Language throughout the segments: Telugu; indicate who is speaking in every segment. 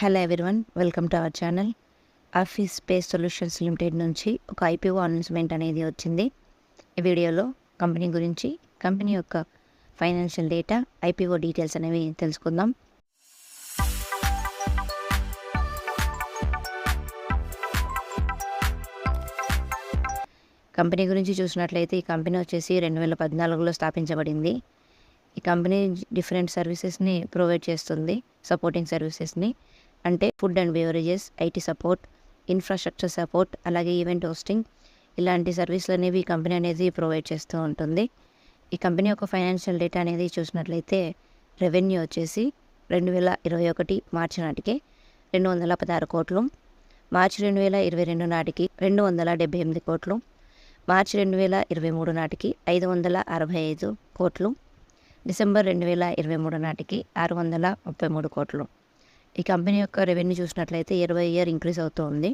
Speaker 1: Hello everyone welcome to our channel office space solutions limited నుంచి ఒక ఐపీఓ అనౌన్స్మెంట్ అనేది వచ్చింది. ఈ వీడియోలో కంపెనీ గురించి కంపెనీ యొక్క ఫైనాన్షియల్ డేటా ఐపీఓ డీటెయిల్స్ అనేవి తెలుసుకుందాం. కంపెనీ గురించి చూసినట్లయితే ఈ కంపెనీ వచ్చేసి రెండు వేల పద్నాలుగులో స్థాపించబడింది. ఈ కంపెనీ డిఫరెంట్ సర్వీసెస్ని ప్రొవైడ్ చేస్తుంది సపోర్టింగ్ సర్వీసెస్ని అంటే food and beverages IT support infrastructure support అలాగే ఈవెంట్ హోస్టింగ్ ఇలాంటి సర్వీసులు అనేవి ఈ కంపెనీ అనేది ప్రొవైడ్ చేస్తూ ఉంటుంది. ఈ కంపెనీ యొక్క ఫైనాన్షియల్ డేటా అనేది చూసినట్లయితే రెవెన్యూ వచ్చేసి రెండు వేల ఇరవై ఒకటి మార్చి నాటికి రెండు వందల పదహారు కోట్లు మార్చి రెండు వేల ఇరవై రెండు నాటికి రెండు వందల డెబ్బై ఎనిమిది కోట్లు మార్చి రెండు వేల ఇరవై మూడు నాటికి ఐదు వందల అరవై ఐదు కోట్లు డిసెంబర్ రెండు వేల ఇరవై మూడు నాటికి ఆరు వందల ముప్పై మూడు కోట్లు. ఈ కంపెనీ యొక్క రెవెన్యూ చూసినట్లయితే ఇరవై ఇయర్ ఇంక్రీజ్ అవుతూ ఉంది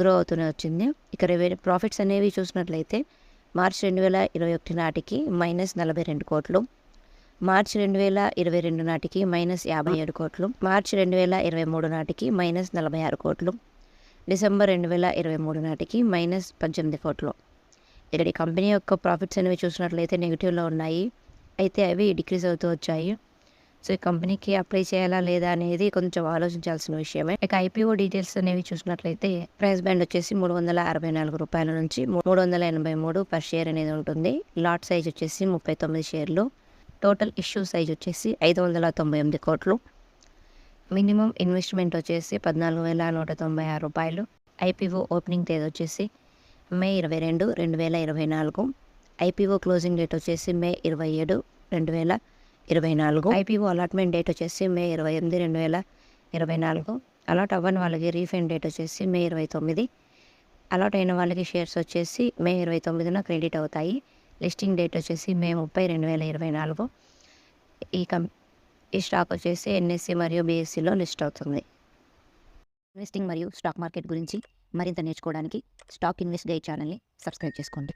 Speaker 1: గ్రో అవుతూనే వచ్చింది. ఇక రెవెన్యూ ప్రాఫిట్స్ అనేవి చూసినట్లయితే మార్చి రెండు వేల ఇరవై ఒకటి నాటికి మైనస్ నలభై రెండు కోట్లు మార్చి రెండు వేల ఇరవై రెండు నాటికి మైనస్ యాభై ఏడు కోట్లు మార్చి రెండు వేల ఇరవై మూడు నాటికి మైనస్ నలభై ఆరు కోట్లు డిసెంబర్ రెండు వేల ఇరవై మూడు నాటికి మైనస్ పద్దెనిమిది కోట్లు. ఇక్కడ కంపెనీ యొక్క ప్రాఫిట్స్ అనేవి చూసినట్లయితే నెగిటివ్లో ఉన్నాయి. అయితే అవి డిక్రీజ్ అవుతూ వచ్చాయి. సో ఈ కంపెనీకి అప్లై చేయాలా లేదా అనేది కొంచెం ఆలోచించాల్సిన విషయమే. ఇక ఐపీఓ డీటెయిల్స్ అనేవి చూసినట్లయితే ప్రైస్ బ్యాండ్ వచ్చేసి మూడు వందల అరవై నాలుగు రూపాయల నుంచి మూడు వందల ఎనభై మూడు పర్ షేర్ అనేది ఉంటుంది. లాట్ సైజ్ వచ్చేసి ముప్పై తొమ్మిది షేర్లు. టోటల్ ఇష్యూ సైజ్ వచ్చేసి ఐదు వందల తొంభై ఎనిమిది కోట్లు. మినిమం ఇన్వెస్ట్మెంట్ వచ్చేసి పద్నాలుగు వేల నూట తొంభై ఆరు రూపాయలు. ఐపీఓ ఓపెనింగ్ తేదీ వచ్చేసి మే ఇరవై రెండు రెండు వేల ఇరవై నాలుగు. ఐపీఓ క్లోజింగ్ డేట్ వచ్చేసి మే ఇరవై ఏడు రెండు వేల ఇరవై నాలుగు. ఐపీఓ అలాట్మెంట్ డేట్ వచ్చేసి మే ఇరవై ఎనిమిది రెండు వేల ఇరవై నాలుగు. అలాట్ అవ్వని వాళ్ళకి రీఫండ్ డేట్ వచ్చేసి మే ఇరవై తొమ్మిది. అలాట్ అయిన వాళ్ళకి షేర్స్ వచ్చేసి మే ఇరవై తొమ్మిదిన క్రెడిట్ అవుతాయి. లిస్టింగ్ డేట్ వచ్చేసి మే ముప్పై రెండు వేల ఇరవై నాలుగు. ఈ కం ఈ స్టాక్ వచ్చేసి ఎన్ఎస్సి మరియు బీఎస్సీలో లిస్ట్ అవుతుంది. ఇన్వెస్టింగ్ మరియు స్టాక్ మార్కెట్ గురించి మరింత నేర్చుకోవడానికి స్టాక్ ఇన్వెస్ట్ గైడ్ ఛానల్ని సబ్స్క్రైబ్ చేసుకోండి.